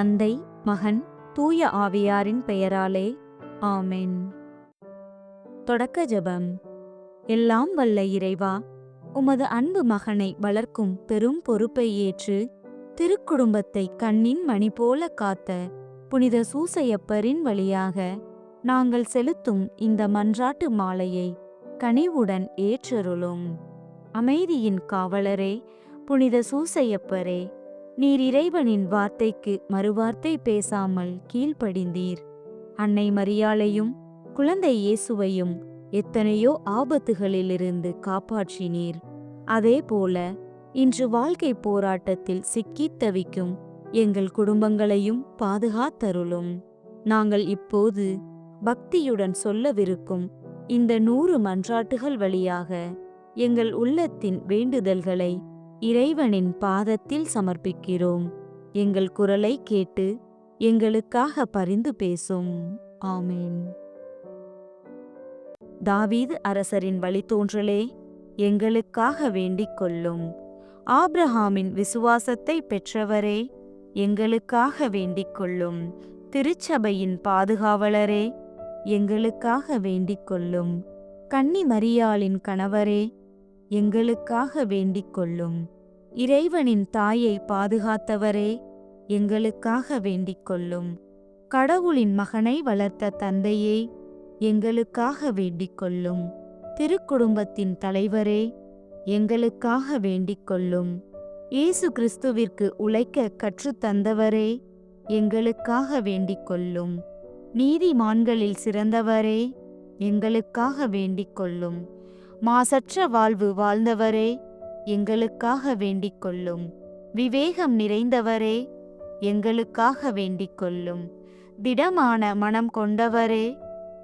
தந்தை மகன் தூய ஆவியாரின் பெயராலே ஆமென். தொடக்க ஜெபம். எல்லாம் வல்ல இறைவா உமது அன்பு மகனை வளர்க்கும் பெரும் பொறுப்பை ஏற்று திருக்குடும்பத்தை கண்ணின் மணி போல காத்த புனித சூசையப்பரின் வழியாக நாங்கள் செலுத்தும் இந்த மன்றாட்டு மாலையை கனிவுடன் ஏற்றருளும். அமைதியின் காவலரே புனித சூசையப்பரே. நீர் இறைவனின் வார்த்தைக்கு மறுவார்த்தை பேசாமல் கீழ்ப்படிந்தீர். அன்னை மரியாளையும் குழந்தை இயேசுவையும் எத்தனையோ ஆபத்துகளிலிருந்து காப்பாற்றினீர். அதேபோல இன்று வாழ்க்கை போராட்டத்தில் சிக்கித் தவிக்கும் எங்கள் குடும்பங்களையும் பாதுகாத்தருளும். நாங்கள் இப்போது பக்தியுடன் சொல்லவிருக்கும் இந்த நூறு மன்றாட்டுகள் வழியாக எங்கள் உள்ளத்தின் வேண்டுதல்களை இறைவனின் பாதத்தில் சமர்ப்பிக்கிறோம். எங்கள் குரலை கேட்டு எங்களுக்காக பரிந்து பேசும். ஆமீன். தாவீது அரசரின் வழித்தோன்றலே எங்களுக்காக வேண்டிக் கொள்ளும். ஆப்ரஹாமின் விசுவாசத்தை பெற்றவரே எங்களுக்காக வேண்டிக் கொள்ளும். திருச்சபையின் பாதுகாவலரே எங்களுக்காக வேண்டிக் கொள்ளும். கன்னி மரியாளின் கணவரே எங்களுக்காக வேண்டிக் கொள்ளும் இறைவனின் தாயை பாதுகாத்தவரே எங்களுக்காக வேண்டிக் கொள்ளும் கடவுளின் மகனை வளர்த்த தந்தையே எங்களுக்காக வேண்டிக் கொள்ளும் திருக்குடும்பத்தின் தலைவரே எங்களுக்காக வேண்டிக் கொள்ளும் இயேசு கிறிஸ்துவிற்கு உழைக்க கற்றுத்தந்தவரே எங்களுக்காக வேண்டிக் கொள்ளும் நீதிமான்களில் சிறந்தவரே எங்களுக்காக வேண்டிக் கொள்ளும் மாசற்ற வாழ்வு வாழ்ந்தவரே எங்களுக்காக வேண்டிக் கொள்ளும் விவேகம் நிறைந்தவரே எங்களுக்காக வேண்டிக் கொள்ளும் திடமான மனம் கொண்டவரே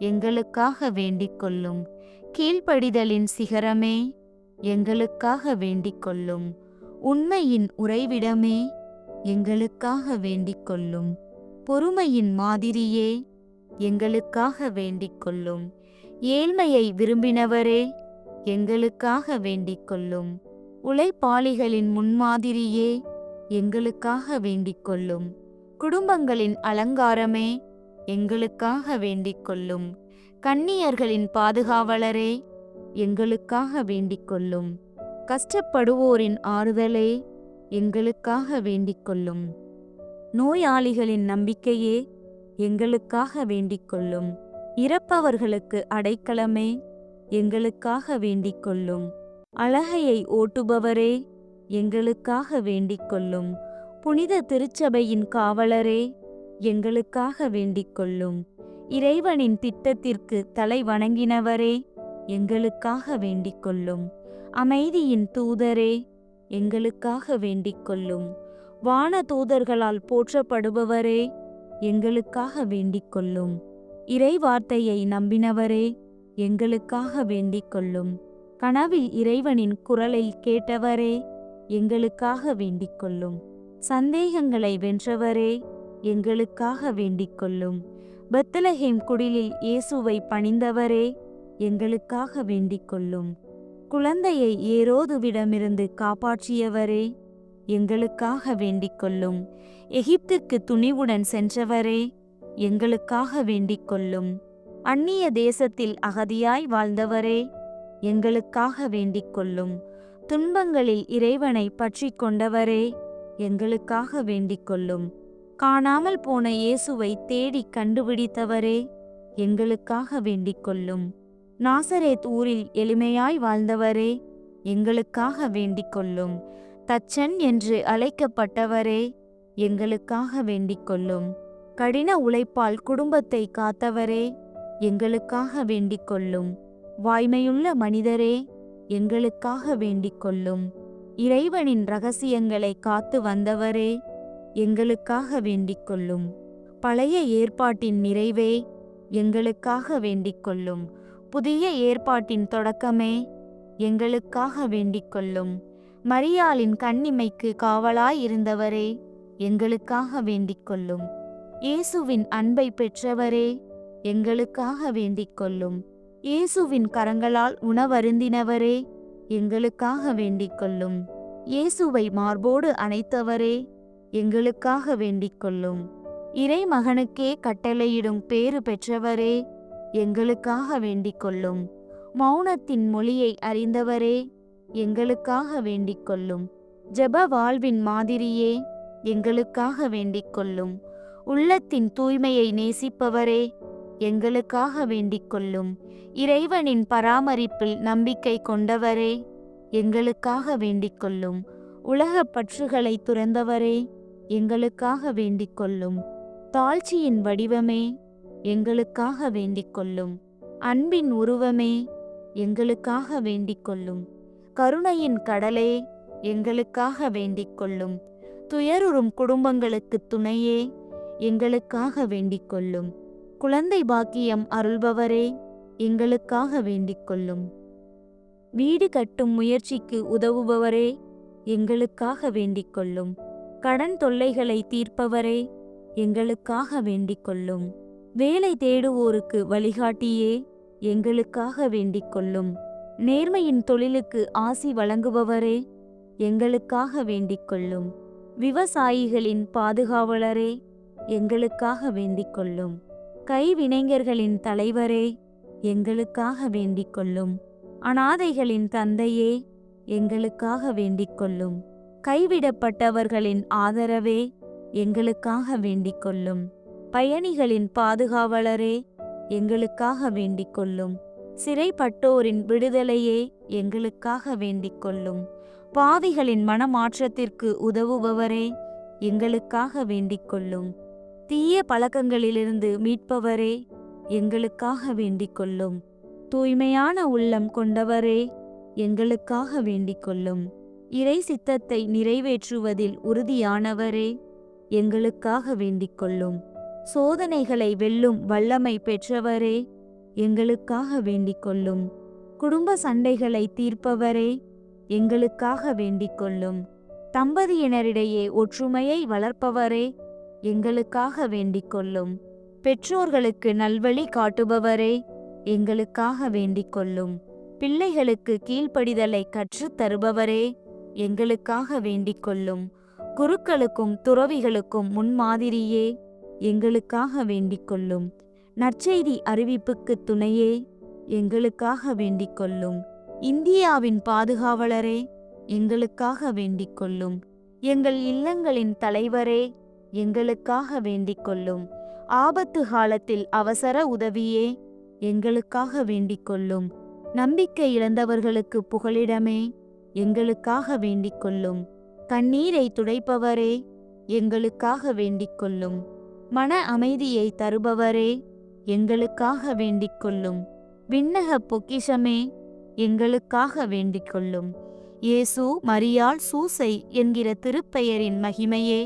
எங்களுக்காக வேண்டிக் கொள்ளும் கீழ்ப்படிதலின் சிகரமே எங்களுக்காக வேண்டிக் கொள்ளும் உண்மையின் உறைவிடமே எங்களுக்காக வேண்டிக் கொள்ளும் பொறுமையின் மாதிரியே எங்களுக்காக வேண்டிக் கொள்ளும் ஏழ்மையை விரும்பினவரே எங்களுக்காக வேண்டிக் கொள்ளும். உழைப்பாளிகளின் முன்மாதிரியே எங்களுக்காக வேண்டிக் கொள்ளும். குடும்பங்களின் அலங்காரமே எங்களுக்காக வேண்டிக் கொள்ளும். கன்னியர்களின் பாதுகாவலரே எங்களுக்காக வேண்டிக் கொள்ளும். கஷ்டப்படுவோரின் ஆறுதலே எங்களுக்காக வேண்டிக் கொள்ளும். நோயாளிகளின் நம்பிக்கையே எங்களுக்காக வேண்டிக் கொள்ளும். இறப்பவர்களுக்கு அடைக்கலமே எங்களுக்காக வேண்டிக் கொள்ளும் அழகையை ஓட்டுபவரே எங்களுக்காக வேண்டிக் கொள்ளும் புனித திருச்சபையின் காவலரே எங்களுக்காக வேண்டிக் கொள்ளும் இறைவனின் திட்டத்திற்கு தலை வணங்கினவரே எங்களுக்காக வேண்டிக் கொள்ளும் அமைதியின் தூதரே எங்களுக்காக வேண்டிக் கொள்ளும் வான தூதர்களால் போற்றப்படுபவரே எங்களுக்காக வேண்டிக் கொள்ளும் இறை வார்த்தையை நம்பினவரே எங்களுக்காக வேண்டிக் கொள்ளும். கனவில் இறைவனின் குரலை கேட்டவரே எங்களுக்காக வேண்டிக் கொள்ளும். சந்தேகங்களை வென்றவரே எங்களுக்காக வேண்டிக் கொள்ளும். பெத்தலஹேம் குடிலில் இயேசுவை பணிந்தவரே எங்களுக்காக வேண்டிக் கொள்ளும். குழந்தையை ஏரோதுவிடமிருந்து காப்பாற்றியவரே எங்களுக்காக வேண்டிக் கொள்ளும். எகிப்திற்கு துணிவுடன் சென்றவரே எங்களுக்காக வேண்டிக் கொள்ளும். அந்நிய தேசத்தில் அகதியாய் வாழ்ந்தவரே எங்களுக்காக வேண்டிக் கொள்ளும் துன்பங்களில் இறைவனை பற்றி கொண்டவரே எங்களுக்காக வேண்டிக் கொள்ளும் காணாமல் போன இயேசுவை தேடி கண்டுபிடித்தவரே எங்களுக்காக வேண்டிக் கொள்ளும் நாசரேத் ஊரில் எளிமையாய் வாழ்ந்தவரே எங்களுக்காக வேண்டிக் கொள்ளும் தச்சன் என்று அழைக்கப்பட்டவரே எங்களுக்காக வேண்டிக் கொள்ளும் கடின உழைப்பால் குடும்பத்தை காத்தவரே எங்களுக்காக வேண்டிக் கொள்ளும் வாய்மையுள்ள மனிதரே எங்களுக்காக வேண்டிக் கொள்ளும் இறைவனின் ரகசியங்களை காத்து வந்தவரே எங்களுக்காக வேண்டிக் கொள்ளும் பழைய ஏற்பாட்டின் நிறைவே எங்களுக்காக வேண்டிக் கொள்ளும் புதிய ஏற்பாட்டின் தொடக்கமே எங்களுக்காக வேண்டிக் கொள்ளும் மரியாளின் கண்ணிமைக்கு காவலாய் இருந்தவரே எங்களுக்காக வேண்டிக் கொள்ளும் இயேசுவின் அன்பை பெற்றவரே எங்களுக்காக வேண்டிக் கொள்ளும். இயேசுவின் கரங்களால் உணவருந்தினவரே எங்களுக்காக வேண்டிக் கொள்ளும். இயேசுவை மார்போடு அணைத்தவரே எங்களுக்காக வேண்டிக் கொள்ளும். இறைமகனுக்கே கட்டளையிடும் பேறு பெற்றவரே எங்களுக்காக வேண்டிக் கொள்ளும். மௌனத்தின் மொழியை அறிந்தவரே எங்களுக்காக வேண்டிக் கொள்ளும். ஜெப வாழ்வின் மாதிரியே எங்களுக்காக வேண்டிக் கொள்ளும். உள்ளத்தின் தூய்மையை நேசிப்பவரே எங்களுக்காக வேண்டிக் கொள்ளும். இறைவனின் பராமரிப்பில் நம்பிக்கை கொண்டவரே எங்களுக்காக வேண்டிக் கொள்ளும். உலகப் பற்றுகளை துறந்தவரே எங்களுக்காக வேண்டிக் கொள்ளும். தாழ்ச்சியின் வடிவமே எங்களுக்காக வேண்டிக் கொள்ளும். அன்பின் உருவமே எங்களுக்காக வேண்டிக் கொள்ளும். கருணையின் கடலே எங்களுக்காக வேண்டிக் கொள்ளும். துயருறும் குடும்பங்களுக்கு துணையே எங்களுக்காக வேண்டிக் கொள்ளும். குழந்தை பாக்கியம் அருள்பவரே எங்களுக்காக வேண்டிக் கொள்ளும் வீடு கட்டும் முயற்சிக்கு உதவுபவரே எங்களுக்காக வேண்டிக் கொள்ளும் கடன் தொல்லைகளை தீர்ப்பவரே எங்களுக்காக வேண்டிக் கொள்ளும் வேலை தேடுவோருக்கு வழிகாட்டியே எங்களுக்காக வேண்டிக் கொள்ளும் நேர்மையின் தொழிலுக்கு ஆசி வழங்குபவரே எங்களுக்காக வேண்டிக் கொள்ளும் விவசாயிகளின் பாதுகாவலரே எங்களுக்காக வேண்டிக் கொள்ளும் கைவினைஞர்களின் தலைவரே எங்களுக்காக வேண்டிக் கொள்ளும் அனாதைகளின் தந்தையே எங்களுக்காக வேண்டிக் கொள்ளும் கைவிடப்பட்டவர்களின் ஆதரவே எங்களுக்காக வேண்டிக் கொள்ளும் பயணிகளின் பாதுகாவலரே எங்களுக்காக வேண்டிக் கொள்ளும் சிறைப்பட்டோரின் விடுதலையே எங்களுக்காக வேண்டிக் கொள்ளும் பாவிகளின் மனமாற்றத்திற்கு உதவுபவரே எங்களுக்காக வேண்டிக் கொள்ளும் தீய பழக்கங்களிலிருந்து மீட்பவரே எங்களுக்காக வேண்டிக் கொள்ளும் தூய்மையான உள்ளம் கொண்டவரே எங்களுக்காக வேண்டிக் கொள்ளும் இறை சித்தத்தை நிறைவேற்றுவதில் உறுதியானவரே எங்களுக்காக வேண்டிக் கொள்ளும் சோதனைகளை வெல்லும் வல்லமை பெற்றவரே எங்களுக்காக வேண்டிக் கொள்ளும் குடும்ப சண்டைகளை தீர்ப்பவரே எங்களுக்காக வேண்டிக் கொள்ளும் தம்பதியினரிடையே ஒற்றுமையை வளர்ப்பவரே எங்களுக்காக வேண்டிக் கொள்ளும் பெற்றோர்களுக்கு நல்வழி காட்டுபவரே எங்களுக்காக வேண்டிக் கொள்ளும் பிள்ளைகளுக்கு கீழ்ப்படிதலை கற்றுத் தருபவரே எங்களுக்காக வேண்டிக் கொள்ளும் குருக்களுக்கும் துறவிகளுக்கும் முன்மாதிரியே எங்களுக்காக வேண்டிக் கொள்ளும் நற்செய்தி அறிவிப்புக்கு துணையே எங்களுக்காக வேண்டிக் கொள்ளும் இந்தியாவின் பாதுகாவலரே எங்களுக்காக வேண்டிக் கொள்ளும் எங்கள் இல்லங்களின் தலைவரே எங்களுக்காக வேண்டிக் கொள்ளும் ஆபத்து காலத்தில் அவசர உதவியே எங்களுக்காக வேண்டிக் கொள்ளும் நம்பிக்கை இழந்தவர்களுக்கு புகலிடமே எங்களுக்காக வேண்டிக் கொள்ளும் கண்ணீரை துடைப்பவரே எங்களுக்காக வேண்டிக் கொள்ளும் மன அமைதியை தருபவரே எங்களுக்காக வேண்டிக் கொள்ளும் விண்ணக பொக்கிஷமே எங்களுக்காக வேண்டிக் கொள்ளும் இயேசு மரியாள் சூசை என்கிற திருப்பெயரின் மகிமையே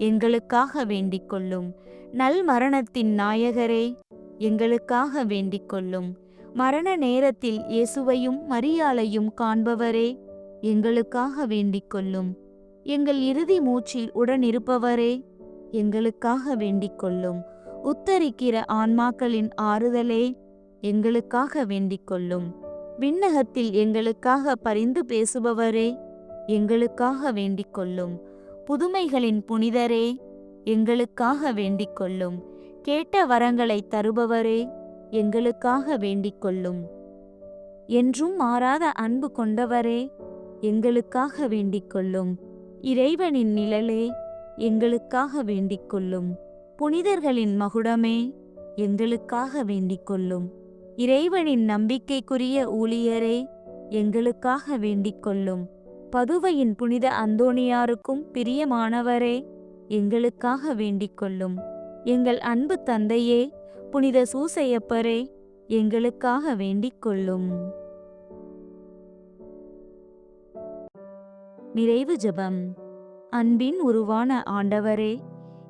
எங்களுக்காக வேண்டிக் கொள்ளும் நல் மரணத்தின் நாயகரே எங்களுக்காக வேண்டிக் கொள்ளும் மரண நேரத்தில் இயேசுவையும் மரியாளையும் காண்பவரே எங்களுக்காக வேண்டிக் கொள்ளும் எங்கள் இறுதி மூச்சில் உடனிருப்பவரே எங்களுக்காக வேண்டிக் கொள்ளும் உத்தரிக்கிற ஆன்மாக்களின் ஆறுதலே எங்களுக்காக வேண்டிக் கொள்ளும் விண்ணகத்தில் எங்களுக்காக பரிந்து பேசுபவரே எங்களுக்காக வேண்டிக் கொள்ளும் புதுமைகளின் புனிதரே எங்களுக்காக வேண்டிக் கொள்ளும் கேட்ட வரங்களை தருபவரே எங்களுக்காக வேண்டிக் கொள்ளும் என்றும் மாறாத அன்பு கொண்டவரே எங்களுக்காக வேண்டிக் கொள்ளும் இறைவனின் நிழலே எங்களுக்காக வேண்டிக் கொள்ளும் புனிதர்களின் மகுடமே எங்களுக்காக வேண்டிக் கொள்ளும் இறைவனின் நம்பிக்கைக்குரிய ஊழியரே எங்களுக்காக வேண்டிக் கொள்ளும் பதுவையின் புனித அந்தோணியாருக்கும் பிரியமானவரே எங்களுக்காக வேண்டிக் கொள்ளும் எங்கள் அன்பு தந்தையே புனித சூசையப்பரே எங்களுக்காக வேண்டிக் கொள்ளும் நிறைவு ஜெபம். அன்பின் உருவான ஆண்டவரே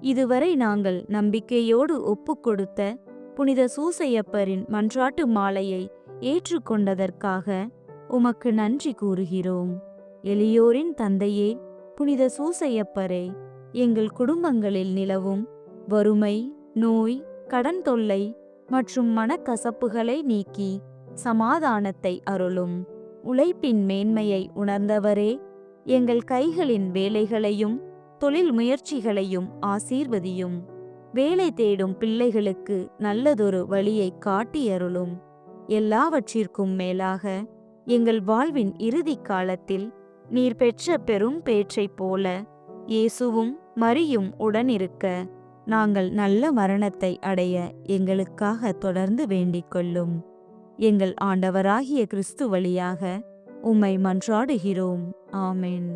இதுவரை நாங்கள் நம்பிக்கையோடு ஒப்புக்கொடுத்த புனித சூசையப்பரின் மன்றாட்டு மாலையை ஏற்றுக்கொண்டதற்காக உமக்கு நன்றி கூறுகிறோம். எளியோரின் தந்தையே புனித சூசையப்பரே எங்கள் குடும்பங்களில் நிலவும் வறுமை நோய் கடன் தொல்லை மற்றும் மனக்கசப்புகளை நீக்கி சமாதானத்தை அருளும். உழைப்பின் மேன்மையை உணர்ந்தவரே எங்கள் கைகளின் வேலைகளையும் தொழில் முயற்சிகளையும் ஆசீர்வதியும். வேலை தேடும் பிள்ளைகளுக்கு நல்லதொரு வழியை காட்டியருளும் எல்லாவற்றிற்கும் மேலாக எங்கள் வாழ்வின் இறுதி காலத்தில் நீர் பெற்ற பெரும் பேற்றைப் போல இயேசுவும் மரியும் உடனிருக்க. நாங்கள் நல்ல மரணத்தை அடைய எங்களுக்காக தொடர்ந்து வேண்டிக் கொள்ளும் எங்கள் ஆண்டவராகிய கிறிஸ்து வழியாக உம்மை மன்றாடுகிறோம். ஆமேன்.